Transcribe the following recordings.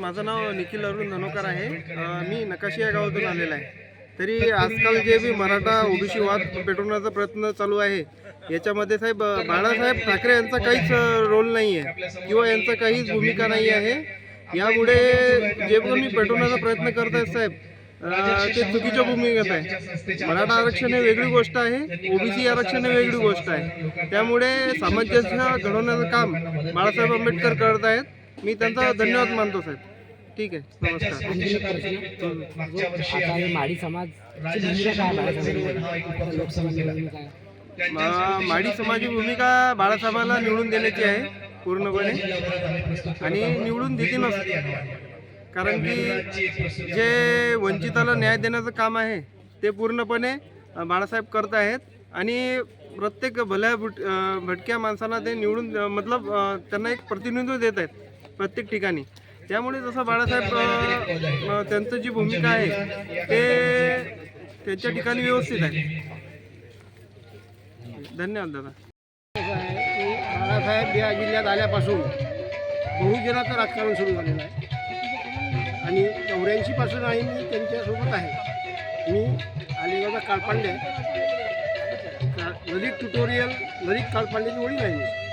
माझं नाव निखिल अरुण धनोकर आहे. मी नकाशी या गावातून आलेला आहे. तरी आजकाल जे बी मराठा ओबीसी वाद पेटवण्याचा प्रयत्न चालू आहे याच्यामध्ये साहेब बाळासाहेब ठाकरे यांचा काहीच रोल नाही आहे किंवा यांचा काहीच भूमिका नाही आहे. यामुळे जे कोणी पेटवण्याचा प्रयत्न करत आहेत साहेब ते चुकीच्या भूमिकेत आहे. मराठा आरक्षण हे वेगळी गोष्ट आहे ओबीसी आरक्षण हे वेगळी गोष्ट आहे. त्यामुळे सामंजस्य घडवण्याचं काम बाळासाहेब आंबेडकर करत आहेत. मी त्यांचा धन्यवाद मानतो साहेब. ठीक आहे. नमस्कार. हे माडी समाजची भूमिका? काय बाळासाहेबांमध्ये लोकसभा निवडणूक आहे. मा- माडी समाजाची भूमिका बाळासाहेबाला निवडून देण्याची आहे पूर्णपणे. आणि निवडून देतीलच कारण की जे वंचिताला न्याय देण्याचं काम आहे ते पूर्णपणे बाळासाहेब करत आहेत. आणि प्रत्येक भल्या भुट भटक्या माणसांना ते निवडून मतलब अ, त्यांना एक प्रतिनिधित्व देत आहेत. प्रत्येक ठिकाणी. त्यामुळे जसं बाळासाहेब त्यांचं जी भूमिका आहे ते त्यांच्या ठिकाणी व्यवस्थित आहे. धन्यवाद दादा. बाळासाहेब या जिल्ह्यात आल्यापासून बहुजनाचं राजकारण सुरू झालेलं आहे. आणि चौऱ्याऐंशीपासून आहे मी त्यांच्यासोबत आहे. मी अलिबागचा काळपांडे. का- ललित ट्युटोरियल ललित काळपांडेची वडील आहे. मी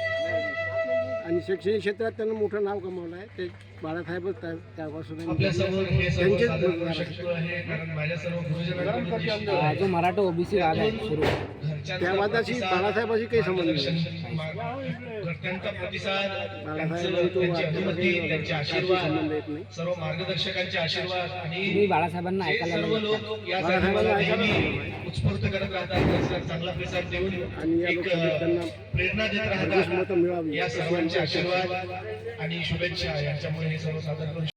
शैक्षणिक क्षेत्रात त्यांना मोठं नाव कमावलं आहे. ते बाळासाहेबच त्या त्यापासून. त्यांचेच. हा जो मराठा ओबीसी वाद आहे सुरू. त्या वादाशी बाळासाहेबाशी काही संबंध नाही. संबंध येत सर्व मार्गदर्शकांचे आशीर्वाद बाळासाहेबांना ऐकायला बाळासाहेबांना ऐकायला उत्स्फूर्त करत राहतात. चांगला प्रतिसाद देऊन एक प्रेरणा देत राहतात. या सर्वांचे आशीर्वाद आणि शुभेच्छा यांच्यामुळे हे सर्व सादर करू